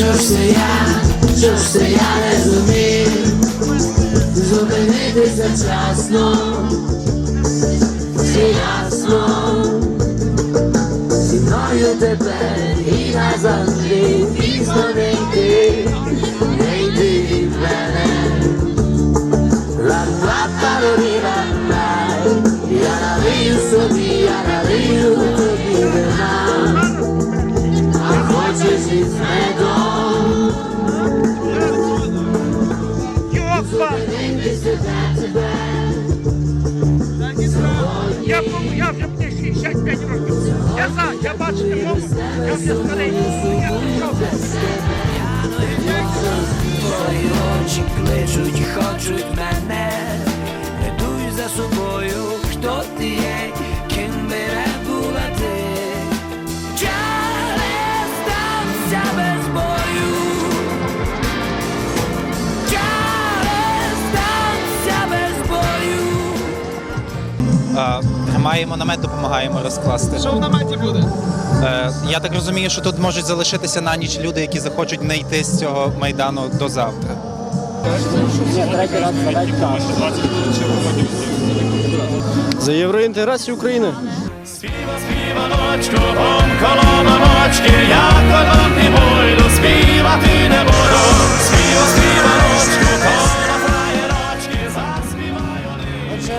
Що ж це я, що ж це я не зумів? Зупинитися вчасно Все ясно? Зі мною тепер і назавжди. Пізно не йти, не йти від мене. Ла-ла-па-ро-ді-ла-ла за, я бачу. Я вже старий. Я. Твої очі кличуть, хочуть мене, не дуй за собою, хто ти є, ким би не була ти. Чале стався без бою. Чале стався без бою. Маємо намет, допомагаємо розкласти. Що в наметі буде? Е, Я так розумію, що тут можуть залишитися на ніч люди, які захочуть не йти з цього майдану до завтра. За євроінтеграцію України. Співа, співаночку, коло мамочки, я колом не буду, співати не буду. Співа, співаночку,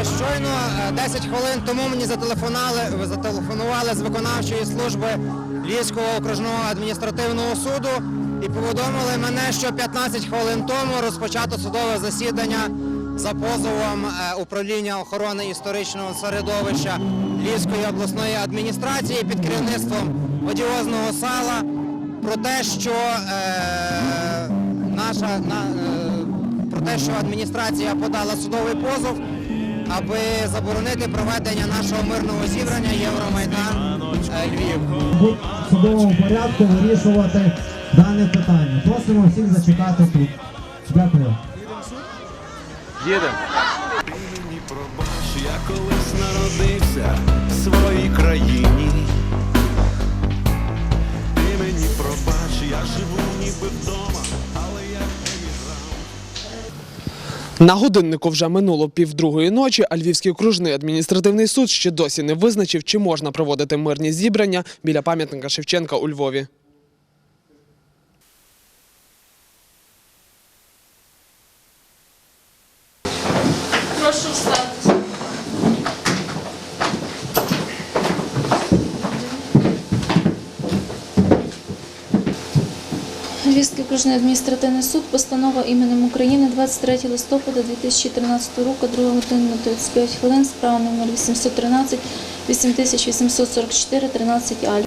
щойно е, 10 хвилин тому мені зателефонували, зателефонували з виконавчої служби Львівського окружного адміністративного суду і повідомили мене, що 15 хвилин тому розпочато судове засідання за позовом е, управління охорони історичного середовища Львівської обласної адміністрації під керівництвом одіозного сала про те, що е, наша на, е, про те, що адміністрація подала судовий позов, аби заборонити проведення нашого мирного зібрання Євромайдан е, Львів. в судовому порядку вирішувати дане питання. Просимо всіх зачекати тут. Дякую. мені пробач, я колись народився в своїй країні. Ти мені пробач, я живу ніби вдома, На годиннику вже минуло півдругої ночі, а Львівський окружний адміністративний суд ще досі не визначив, чи можна проводити мирні зібрання біля пам'ятника Шевченка у Львові. Прошу встати. Львівський окружний адміністративний суд, постанова іменем України 23 листопада 2013 року, 2 година 35 хвилин, справа номер 813, 8844, 13 Аль. Е,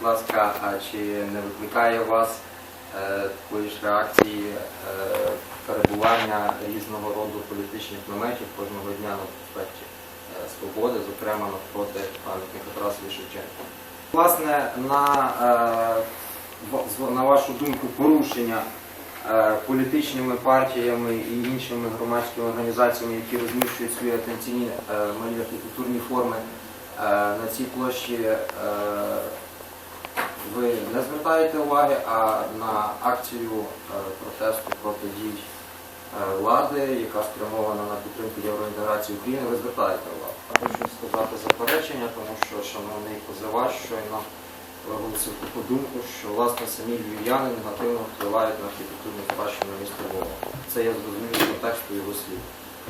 будь ласка, а чи не викликає у вас е, такої ж реакції е, перебування різного роду політичних наметів кожного дня на проспекті Свободи, зокрема навпроти пам'ятника Тарасові Шевченка? Власне, на, на вашу думку, порушення е, політичними партіями і іншими громадськими організаціями, які розміщують свої атенційні е, малі архітектурні форми е, на цій площі ви не звертаєте уваги, а на акцію протесту проти дій влади, яка спрямована на підтримку євроінтеграції України, ви звертаєте увагу. Хочу сказати заперечення, тому що шановний позивач щойно виголосив таку думку, що власне самі львів'яни негативно впливають на архітектурну спадщину міста Львова. Це я зрозумів з контексту його слів.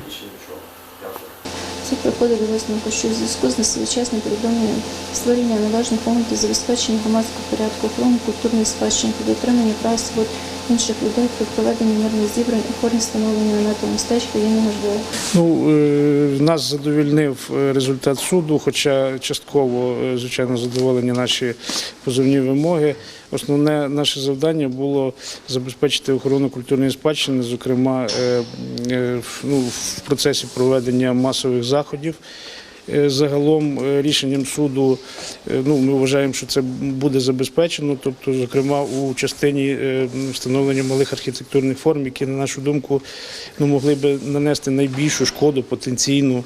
Більше нічого. Дякую. Це приходить до висновку, що в зв'язку з несвоєчасним повідомленням створення належних умов забезпечення громадського порядку, охорони культурної спадщини та дотримання прав свобод інших людей при проведенні мирних зібрань формі встановлення намету містечка є неможливо. Ну, е, нас задовільнив е, результат суду, хоча частково, е, звичайно, задоволені наші позовні вимоги. Основне наше завдання було забезпечити охорону культурної спадщини, зокрема ну, в процесі проведення масових заходів. Е, загалом е, рішенням суду е, ну, ми вважаємо, що це буде забезпечено, тобто, зокрема, у частині встановлення малих архітектурних форм, які, на нашу думку, ну, могли би нанести найбільшу шкоду потенційну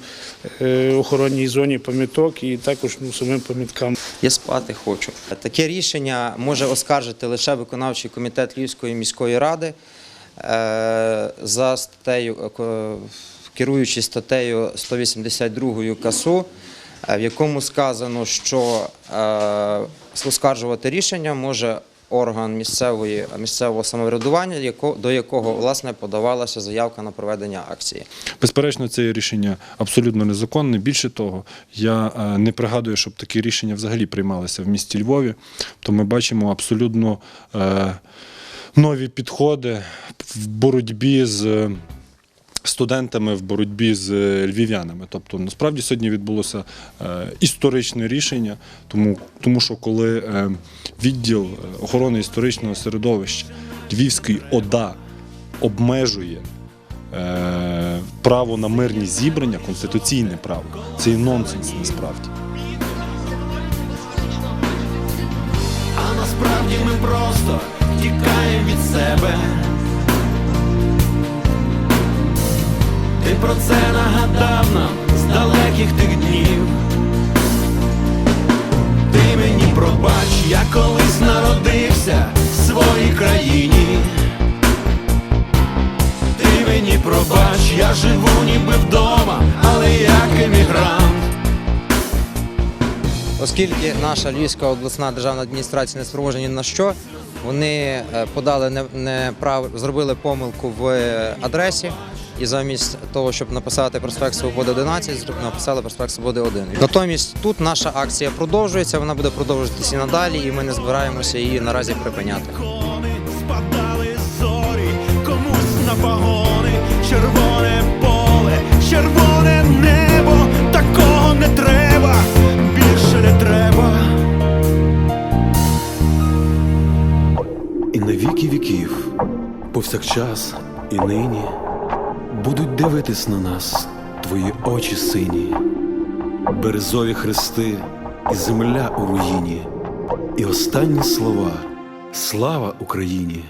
охоронній зоні пам'яток і також ну, самим пам'яткам. Я спати хочу. Таке рішення може оскаржити лише виконавчий комітет Львівської міської ради за статтею, керуючись статтею 182 КАСУ, е, в якому сказано, що е, оскаржувати рішення може орган місцевої, місцевого самоврядування, до якого власне подавалася заявка на проведення акції. Безперечно, це рішення абсолютно незаконне. Більше того, я е, не пригадую, щоб такі рішення взагалі приймалися в місті Львові. То ми бачимо абсолютно нові підходи в боротьбі з. Студентами в боротьбі з е, львів'янами. Тобто, насправді сьогодні відбулося е, історичне рішення, тому, тому що коли е, відділ охорони історичного середовища Львівської ОДА обмежує право на мирні зібрання, конституційне право. Це і нонсенс насправді. А насправді ми просто тікаємо від себе. Ти про це нагадав нам з далеких тих днів. Ти мені пробач, я колись народився в своїй країні. Ти мені пробач, я живу ніби вдома, але як емігрант. Оскільки наша Львівська обласна державна адміністрація не спроможна ні на що, вони е, подали не, не прав, зробили помилку в е, адресі. І замість того, щоб написати проспект Свободи 11, зр- написали проспект Свободи 1. Натомість тут наша акція продовжується, вона буде продовжуватися і надалі, і ми не збираємося її наразі припиняти. Кони спадали зорі, комусь на пагони, червоне поле, червоне небо, такого не треба, більше не треба. І на віки віків, повсякчас і нині будуть дивитись на нас твої очі сині, березові хрести і земля у руїні. І останні слова Слава Україні!